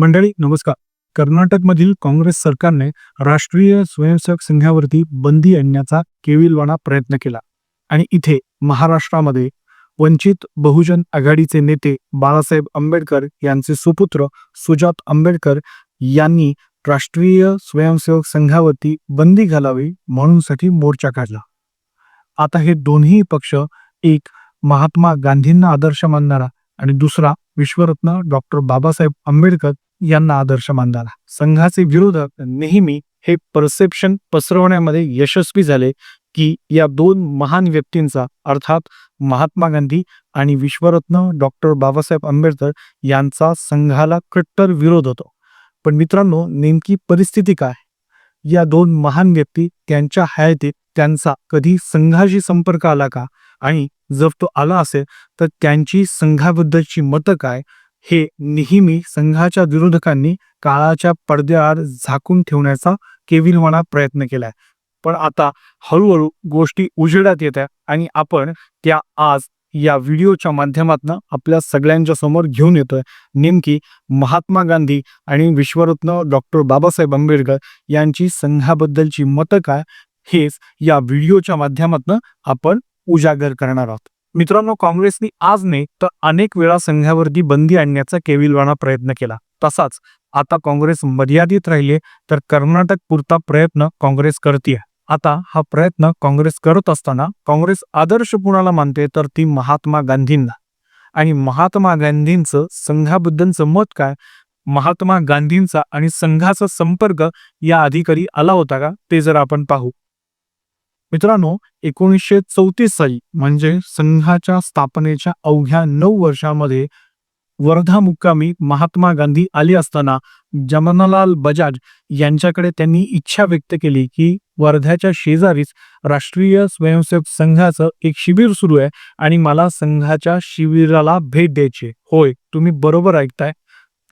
मंडळी नमस्कार. कर्नाटकमधील काँग्रेस सरकारने राष्ट्रीय स्वयंसेवक संघावरती बंदी आणण्याचा केविलवाणा प्रयत्न केला आणि इथे महाराष्ट्रामध्ये वंचित बहुजन आघाडीचे नेते बाळासाहेब आंबेडकर यांचे सुपुत्र सुजात आंबेडकर यांनी राष्ट्रीय स्वयंसेवक संघावरती बंदी घालावी म्हणूनसाठी मोर्चा काढला. आता हे दोन्ही पक्ष एक महात्मा गांधींना आदर्श मानणारा आणि दुसरा विश्वरत्न डॉक्टर बाबासाहेब आंबेडकर यांना आदर्श मानला संघाचे विरोधक नेहमी हे परसेप्शन पसरवण्यामध्ये यशस्वी झाले की या दोन महान व्यक्तींचा अर्थात महात्मा गांधी आणि विश्वरत्न डॉक्टर बाबासाहेब आंबेडकर यांचा संघाला कट्टर विरोध होतो. पण मित्रांनो नेमकी परिस्थिती काय? या दोन महान व्यक्ती त्यांच्या हयातीत त्यांचा कधी संघाशी संपर्क आला का? आणि जर तो आला असेल तर त्यांची संघाबद्दलची मतं काय? हे नेहमी संघाच्या विरोधकांनी काळाच्या पडद्याआड झाकून ठेवण्याचा केविलवाणा प्रयत्न केलाय. पण आता हळूहळू गोष्टी उजेडात येत आहे आणि आपण त्या आज या व्हिडिओच्या माध्यमातून आपल्या सगळ्यांच्या समोर घेऊन येतोय. नेमकी महात्मा गांधी आणि विश्वरत्न डॉक्टर बाबासाहेब आंबेडकर यांची संघाबद्दलची मतं काय हेच या व्हिडिओच्या माध्यमातून आपण उजागर करणार आहोत. मित्रांनो काँग्रेसने आज नाही तर अनेक वेळा संघावरती बंदी आणण्याचा केविलवाणा प्रयत्न केला. तसाच आता काँग्रेस मर्यादित राहिले तर कर्नाटक पुरता प्रयत्न काँग्रेस करते आता हा प्रयत्न काँग्रेस करत असताना काँग्रेस आदर्श कुणाला मानते तर ती महात्मा गांधींना. आणि महात्मा गांधींचं संघाबद्दलचं मत काय? महात्मा गांधींचा आणि संघाचा संपर्क या अधिकारी आला होता का? ते जर आपण पाहू. मित्रांनो एकोणीसशे चौतीस साली म्हणजे संघाच्या स्थापनेच्या अवघ्या नऊ वर्षामध्ये वर्धा मुक्कामी महात्मा गांधी आली असताना जमनालाल बजाज यांच्याकडे त्यांनी इच्छा व्यक्त केली की वर्ध्याच्या शेजारीच राष्ट्रीय स्वयंसेवक संघाचं एक शिबिर सुरू आहे आणि मला संघाच्या शिबिराला भेट द्यायची होय तुम्ही बरोबर ऐकताय.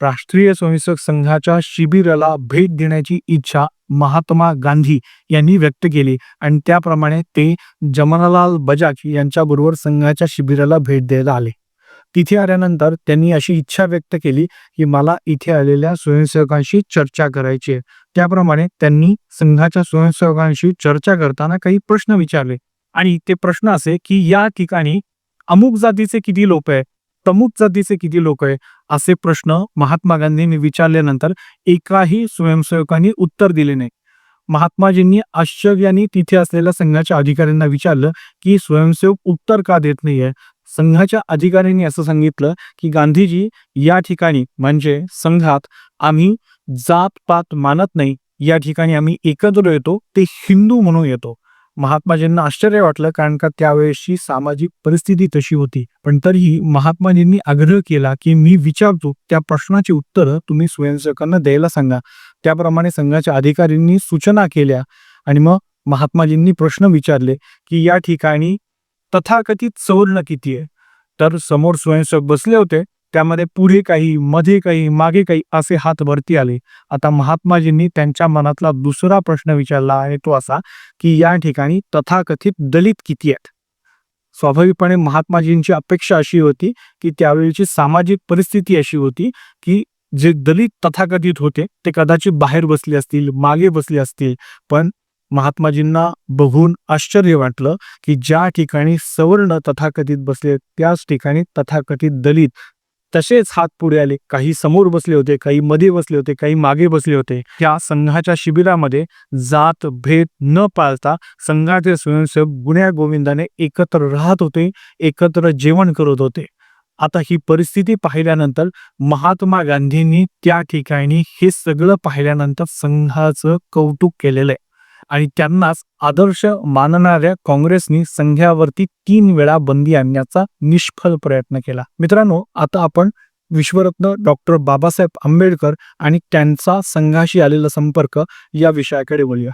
राष्ट्रीय स्वयंसेवक संघाच्या शिबिराला भेट देण्याची इच्छा महात्मा गांधी यांनी व्यक्त केली. आणि त्याप्रमाणे ते जमनालाल बजाज यांच्याबरोबर संघाच्या शिबिराला भेट द्यायला आले. तिथे आल्यानंतर त्यांनी अशी इच्छा व्यक्त केली की मला इथे आलेल्या स्वयंसेवकांशी चर्चा करायची आहे. त्याप्रमाणे त्यांनी संघाच्या स्वयंसेवकांशी चर्चा करताना काही प्रश्न विचारले. आणि ते प्रश्न असे की या ठिकाणी अमुक जातीचे किती लोक आहे तमुक जातीचे किती लोक आहे? असे प्रश्न महात्मा गांधींनी विचारल्यानंतर एकाही स्वयंसेवकांनी उत्तर दिले नाही. महात्माजींनी आश्चर्याने तिथे असलेल्या संघाच्या अधिकाऱ्यांना विचारलं की स्वयंसेवक उत्तर का देत नाहीये? संघाच्या अधिकाऱ्यांनी असं सांगितलं की गांधीजी या ठिकाणी म्हणजे संघात आम्ही जात पात मानत नाही. या ठिकाणी आम्ही एकत्र येतो ते हिंदू म्हणून येतो. महात्माजींना आश्चर्य वाटलं कारण का त्यावेळेसची सामाजिक परिस्थिती तशी होती. पण तरीही महात्माजींनी आग्रह केला की मी विचारतो त्या प्रश्नाची उत्तरं तुम्ही स्वयंसेवकांना द्यायला सांगा. त्याप्रमाणे संघाच्या अधिकाऱ्यांनी सूचना केल्या आणि मग महात्माजींनी प्रश्न विचारले की या ठिकाणी तथाकथित सवर्ण किती आहे? तर समोर स्वयंसेवक बसले होते. त्यामध्ये पुढे काही मध्ये काही मागे काही असे हात वरती आले. आता महात्माजींनी त्यांच्या मनातला दुसरा प्रश्न विचारला आहे तो असा की या ठिकाणी तथाकथित दलित किती आहेत? स्वाभाविकपणे महात्माजींची अपेक्षा अशी होती की त्यावेळीची सामाजिक परिस्थिती अशी होती की जे दलित तथाकथित होते ते कदाचित बाहेर बसले असतील मागे बसले असतील. पण महात्माजींना बघून आश्चर्य वाटलं की ज्या ठिकाणी सवर्ण तथाकथित बसले त्याच ठिकाणी तथाकथित दलित तसेच हात पुढे आले. काही समोर बसले होते काही मध्ये बसले होते काही मागे बसले होते. या संघाच्या शिबिरामध्ये जात भेद न पाळता संघाचे स्वयंसेवक गुण्या गोविंदाने एकत्र राहत होते एकत्र जेवण करत होते. आता ही परिस्थिती पाहिल्यानंतर महात्मा गांधींनी त्या ठिकाणी हे सगळं पाहिल्यानंतर संघाचं कौतुक केलेलं आहे. आणि त्यांनाच आदर्श मानणाऱ्या काँग्रेसनी संघावरती तीन वेळा बंदी आणण्याचा निष्फळ प्रयत्न केला. मित्रांनो आता आपण विश्वरत्न डॉक्टर बाबासाहेब आंबेडकर आणि त्यांचा संघाशी आलेला संपर्क या विषयाकडे वळूया.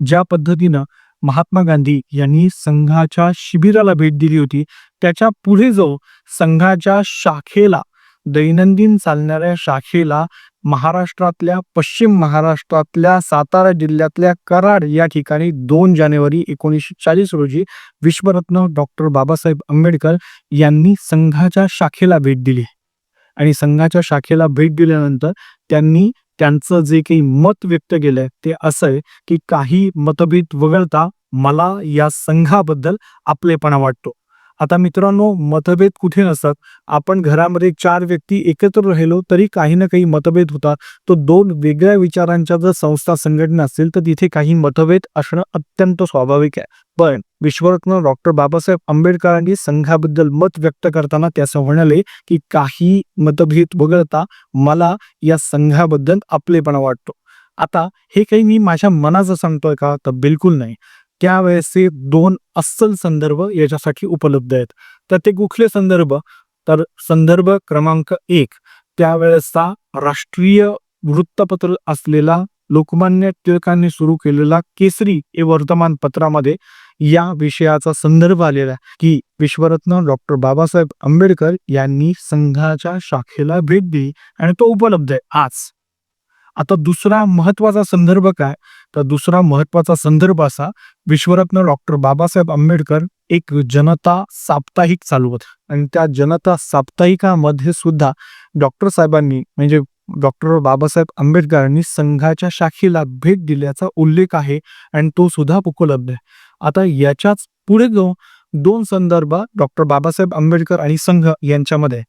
ज्या पद्धतीनं महात्मा गांधी यांनी संघाच्या शिबिराला भेट दिली होती त्याच्या पुढे जो संघाच्या शाखेला दैनंदिन चालणाऱ्या शाखेला महाराष्ट्रातल्या पश्चिम महाराष्ट्रातल्या सातारा जिल्ह्यातल्या कराड या ठिकाणी दोन जानेवारी एकोणीसशे चाळीस रोजी विश्वरत्न डॉक्टर बाबासाहेब आंबेडकर यांनी संघाच्या शाखेला भेट दिली. आणि संघाच्या शाखेला भेट दिल्यानंतर त्यांनी त्यांचं जे काही मत व्यक्त केलंय ते असं आहे की काही मतभेद वगळता मला या संघाबद्दल आपलेपणा वाटतो. आता मित्रांनो मतभेद कुठे नसतात? आपण घरामध्ये चार व्यक्ती एकत्र राहिलो तरी काही ना काही मतभेद होतात. तो दोन वेगळ्या विचारांच्या जर संस्था संघटना असतील तर तिथे काही मतभेद असणं अत्यंत स्वाभाविक आहे. पण विश्वरत्न डॉक्टर बाबासाहेब आंबेडकरांनी संघाबद्दल मत व्यक्त करताना ते असं म्हणाले की काही मतभेद वगळता मला या संघाबद्दल आपलेपणा वाटतो. आता हे काही मी माझ्या मनाचं सांगतोय का? तर बिलकुल नाही. त्यावेळेसचे दोन अस्सल संदर्भ याच्यासाठी उपलब्ध आहेत. तर ते कुठले संदर्भ? तर संदर्भ क्रमांक एक त्यावेळेसचा राष्ट्रीय वृत्तपत्र असलेला लोकमान्य टिळकांनी सुरू केलेला केसरी हे वर्तमानपत्रामध्ये या विषयाचा संदर्भ आलेला आहे. की विश्वरत्न डॉक्टर बाबासाहेब आंबेडकर यांनी संघाच्या शाखेला भेट दिली आणि तो उपलब्ध आहे. आज. आता दुसरा महत्त्वाचा संदर्भ काय? तर दुसरा महत्त्वाचा संदर्भ असा विश्वरत्न डॉक्टर बाबासाहेब आंबेडकर एक जनता साप्ताहिक चालवत आणि त्या जनता साप्ताहिकामध्ये सुद्धा डॉक्टर साहेबांनी म्हणजे डॉक्टर बाबासाहेब आंबेडकरांनी संघाच्या शाखेला भेट दिल्याचा उल्लेख आहे आणि तो सुद्धा उपलब्ध आहे. आता याच्याच पुढे जाऊन दोन संदर्भ डॉक्टर बाबासाहेब आंबेडकर आणि संघ यांच्यामध्ये.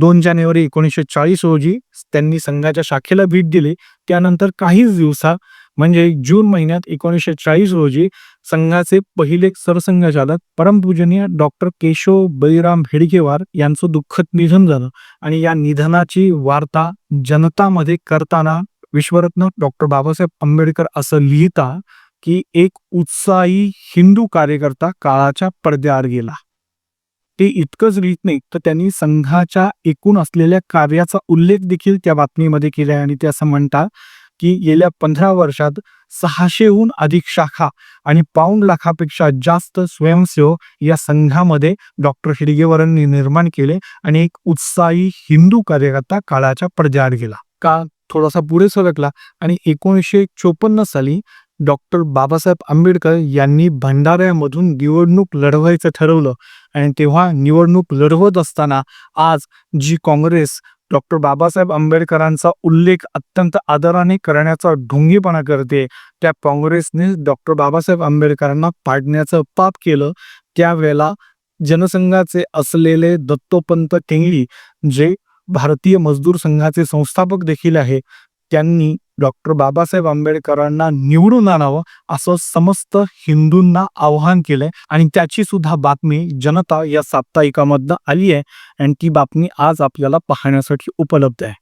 दोन जानेवारी एकोणीसशे चाळीस रोजी त्यांनी संघाच्या शाखेला भेट दिली. त्यानंतर काहीच दिवसा म्हणजे जून महिन्यात एकोणीसशे चाळीस रोजी संघाचे पहिले सरसंघचालक परमपूजनीय डॉक्टर केशव बळीराम हेडगेवार यांचं दुःखद निधन झालं. आणि या निधनाची वार्ता जनतामध्ये करताना विश्वरत्न डॉक्टर बाबासाहेब आंबेडकर असं लिहिता की एक उत्साही हिंदू कार्यकर्ता काळाच्या पडद्याआड गेला. ते इतकंच लिहित नाही तर त्यांनी संघाच्या एकूण असलेल्या कार्याचा उल्लेख देखील त्या बातमीमध्ये केला आहे आणि ते असं म्हणतात की गेल्या पंधरा वर्षात सहाशेहून अधिक शाखा आणि पाऊंड लाखापेक्षा जास्त स्वयंसेवक या संघामध्ये डॉक्टर हिडगेवरांनी निर्माण केले आणि एक उत्साही हिंदू कार्यकर्ता काळाच्या पडद्याआड गेला. का थोडासा पुढे सरकला आणि एकोणीसशे चोपन्न साली डॉक्टर बाबासाहेब आंबेडकर यांनी भंडाऱ्यामधून निवडणूक लढवायचं ठरवलं. आणि तेव्हा निवडणूक लढवत असताना आज जी काँग्रेस डॉक्टर बाबासाहेब आंबेडकरांचा उल्लेख अत्यंत आदराने करण्याचा ढोंगीपणा करते त्या काँग्रेसने डॉक्टर बाबासाहेब आंबेडकरांना पाडण्याचं पाप केलं. त्यावेळेला जनसंघाचे असलेले दत्तोपंत टेंगली जे भारतीय मजदूर संघाचे संस्थापक देखील आहे त्यांनी डॉक्टर बाबासाहेब आंबेडकरांना निवडून आणावं असं समस्त हिंदूंना आव्हान केलंय. आणि त्याची सुद्धा बातमी जनता या साप्ताहिकामधनं आली आहे. आणि ती बातमी आज आपल्याला पाहण्यासाठी उपलब्ध आहे.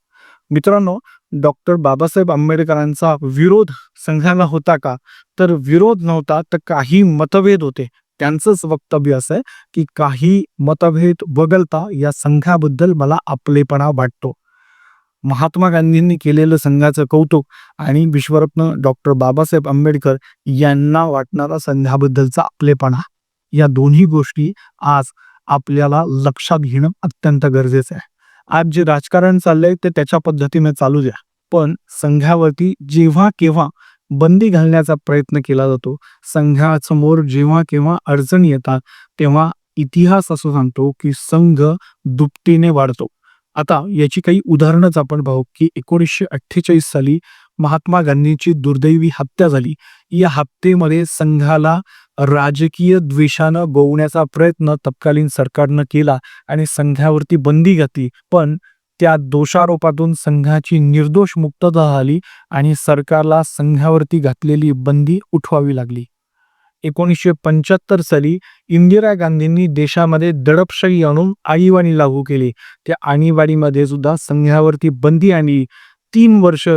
मित्रांनो डॉक्टर बाबासाहेब आंबेडकरांचा विरोध संघाला होता का? तर विरोध नव्हता तर काही मतभेद होते. त्यांचंच वक्तव्य असं आहे की काही मतभेद वगळता या संघाबद्दल मला आपलेपणा वाटतो. महात्मा गांधींनी केलेलं संघाचं कौतुक आणि विश्वरत्न डॉक्टर बाबासाहेब आंबेडकर यांना वाटणारा संघाबद्दलचा आपलेपणा या दोन्ही गोष्टी आज आपल्याला लक्षात घेणं अत्यंत गरजेचं आहे. आज जे राजकारण चाललंय ते त्याच्या पद्धतीने चालू द्या. पण संघावरती जेव्हा केव्हा बंदी घालण्याचा प्रयत्न केला जातो संघासमोर जेव्हा केव्हा अडचणी येतात तेव्हा इतिहास असं सांगतो की संघ दुपटीने वाढतो. आता याची काही उदाहरणच आपण पाहू की एकोणीसशे अठ्ठेचाळीस साली महात्मा गांधींची दुर्दैवी हत्या झाली. या हत्येमध्ये संघाला राजकीय द्वेषानं गोवण्याचा प्रयत्न तत्कालीन सरकारनं केला आणि संघावरती बंदी घातली. पण त्या दोषारोपातून संघाची निर्दोष मुक्तता झाली आणि सरकारला संघावरती घातलेली बंदी उठवावी लागली. एकोणीसशे पंच्याहत्तर साली इंदिरा गांधींनी देशामध्ये दडपशाही आणून आणीबाणी लागू केली. त्या आणीबाणीमध्ये सुद्धा संघावरती बंदी आणली. तीन वर्ष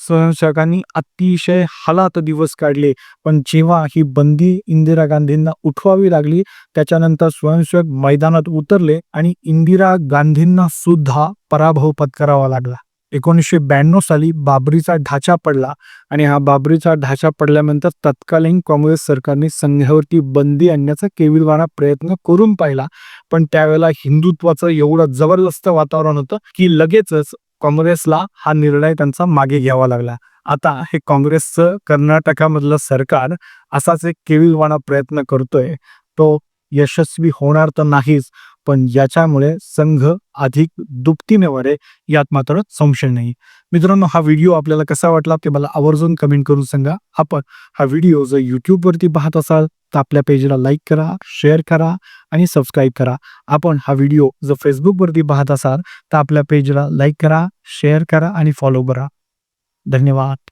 स्वयंसेवकांनी अतिशय हालात दिवस काढले. पण जेव्हा ही बंदी इंदिरा गांधींना उठवावी लागली त्याच्यानंतर स्वयंसेवक मैदानात उतरले आणि इंदिरा गांधींना सुद्धा पराभव पत्करावा लागला. एकोणीसशे ब्याण्णव साली बाबरीचा ढाचा पडला आणि हा बाबरीचा ढाचा पडल्यानंतर तत्कालीन काँग्रेस सरकारने संघावरती बंदी आणण्याचा केविलवाणा प्रयत्न करून पाहिला. पण त्यावेळेला हिंदुत्वाचं एवढं जबरदस्त वातावरण होतं की लगेचच काँग्रेसला हा निर्णय त्यांचा मागे घ्यावा लागला. आता हे काँग्रेसचं कर्नाटकामधलं सरकार असाच एक केविलवाणा प्रयत्न करतोय. तो यशस्वी होणार तर नाहीच पण याच्यामुळे संघ अधिक दुपटीने आहे यात मात्र संशय नाही. मित्रांनो हा व्हिडिओ आपल्याला कसा वाटला ते मला आवर्जून कमेंट करून सांगा. आपण हा व्हिडिओ जर यूट्यूबवरती पाहत असाल तर आपल्या पेजला लाईक करा शेअर करा आणि सबस्क्राईब करा. आपण हा व्हिडिओ जर फेसबुकवरती पाहत असाल तर आपल्या पेजला लाईक करा शेअर करा आणि फॉलो करा. धन्यवाद.